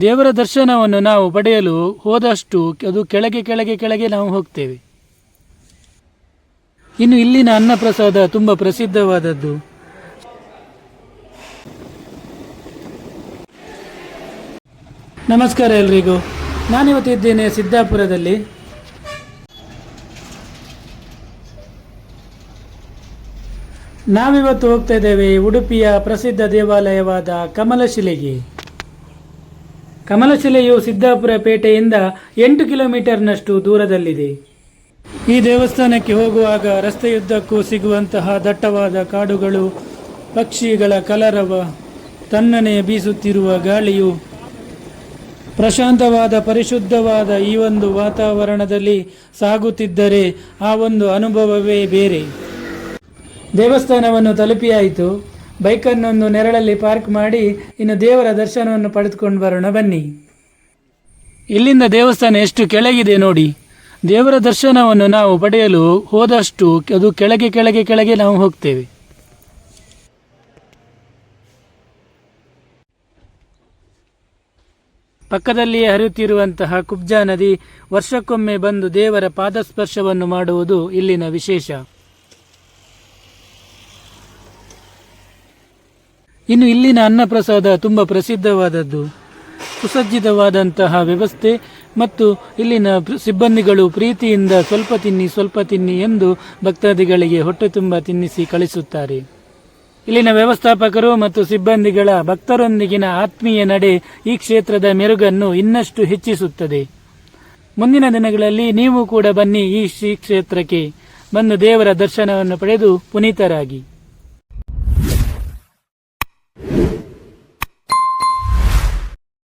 ದೇವರ ದರ್ಶನವನ್ನು ನಾವು ಪಡೆಯಲು ಹೋದಷ್ಟು ಅದು ಕೆಳಗೆ ಕೆಳಗೆ ಕೆಳಗೆ ನಾವು ಹೋಗ್ತೇವೆ. ಇನ್ನು ಇಲ್ಲಿನ ಅನ್ನಪ್ರಸಾದ ತುಂಬ ಪ್ರಸಿದ್ಧವಾದದ್ದು. ನಮಸ್ಕಾರ ಎಲ್ರಿಗೂ. ನಾನಿವತ್ತಿದ್ದೇನೆ ಸಿದ್ದಾಪುರದಲ್ಲಿ. ನಾವಿವತ್ತು ಹೋಗ್ತಾ ಇದ್ದೇವೆ ಉಡುಪಿಯ ಪ್ರಸಿದ್ಧ ದೇವಾಲಯವಾದ ಕಮಲಶಿಲೆಗೆ. ಕಮಲಶಿಲೆಯು ಸಿದ್ದಾಪುರ ಪೇಟೆಯಿಂದ ಎಂಟು ಕಿಲೋಮೀಟರ್ನಷ್ಟು ದೂರದಲ್ಲಿದೆ. ಈ ದೇವಸ್ಥಾನಕ್ಕೆ ಹೋಗುವಾಗ ರಸ್ತೆಯುದ್ದಕ್ಕೂ ಸಿಗುವಂತಹ ದಟ್ಟವಾದ ಕಾಡುಗಳು, ಪಕ್ಷಿಗಳ ಕಲರವ ತನ್ನನೆ ಬೀಸುತ್ತಿರುವ ಗಾಳಿಯು, ಪ್ರಶಾಂತವಾದ ಪರಿಶುದ್ಧವಾದ ಈ ಒಂದು ವಾತಾವರಣದಲ್ಲಿ ಸಾಗುತ್ತಿದ್ದರೆ ಆ ಒಂದು ಅನುಭವವೇ ಬೇರೆ. ದೇವಸ್ಥಾನವನ್ನು ತಲುಪಿಯಾಯಿತು. ಬೈಕನ್ನೊಂದು ನೆರಳಲ್ಲಿ ಪಾರ್ಕ್ ಮಾಡಿ ಇನ್ನು ದೇವರ ದರ್ಶನವನ್ನು ಪಡೆದುಕೊಂಡು ಬರೋಣ, ಬನ್ನಿ. ಇಲ್ಲಿಂದ ದೇವಸ್ಥಾನ ಎಷ್ಟು ಕೆಳಗಿದೆ ನೋಡಿ. ದೇವರ ದರ್ಶನವನ್ನು ನಾವು ಪಡೆಯಲು ಹೋದಷ್ಟು ಅದು ಕೆಳಗೆ ಕೆಳಗೆ ಕೆಳಗೆ ನಾವು ಹೋಗ್ತೇವೆ. ಪಕ್ಕದಲ್ಲಿಯೇ ಹರಿಯುತ್ತಿರುವಂತಹ ಕುಬ್ಜಾ ನದಿ ವರ್ಷಕ್ಕೊಮ್ಮೆ ಬಂದು ದೇವರ ಪಾದಸ್ಪರ್ಶವನ್ನು ಮಾಡುವುದು ಇಲ್ಲಿನ ವಿಶೇಷ. ಇನ್ನು ಇಲ್ಲಿನ ಅನ್ನಪ್ರಸಾದ ತುಂಬ ಪ್ರಸಿದ್ಧವಾದದ್ದು. ಸುಸಜ್ಜಿತವಾದಂತಹ ವ್ಯವಸ್ಥೆ ಮತ್ತು ಇಲ್ಲಿನ ಸಿಬ್ಬಂದಿಗಳು ಪ್ರೀತಿಯಿಂದ ಸ್ವಲ್ಪ ತಿನ್ನಿ ಸ್ವಲ್ಪ ತಿನ್ನಿ ಎಂದು ಭಕ್ತಾದಿಗಳಿಗೆ ಹೊಟ್ಟೆ ತುಂಬ ತಿನ್ನಿಸಿ ಕಳಿಸುತ್ತಾರೆ. ಇಲ್ಲಿನ ವ್ಯವಸ್ಥಾಪಕರು ಮತ್ತು ಸಿಬ್ಬಂದಿಗಳ ಭಕ್ತರೊಂದಿಗಿನ ಆತ್ಮೀಯ ನಡೆ ಈ ಕ್ಷೇತ್ರದ ಮೆರುಗನ್ನು ಇನ್ನಷ್ಟು ಹೆಚ್ಚಿಸುತ್ತದೆ. ಮುಂದಿನ ದಿನಗಳಲ್ಲಿ ನೀವು ಕೂಡ ಬನ್ನಿ ಈ ಶ್ರೀ ಕ್ಷೇತ್ರಕ್ಕೆ ಬಂದು ದೇವರ ದರ್ಶನವನ್ನು ಪಡೆದು ಪುನೀತರಾಗಿ.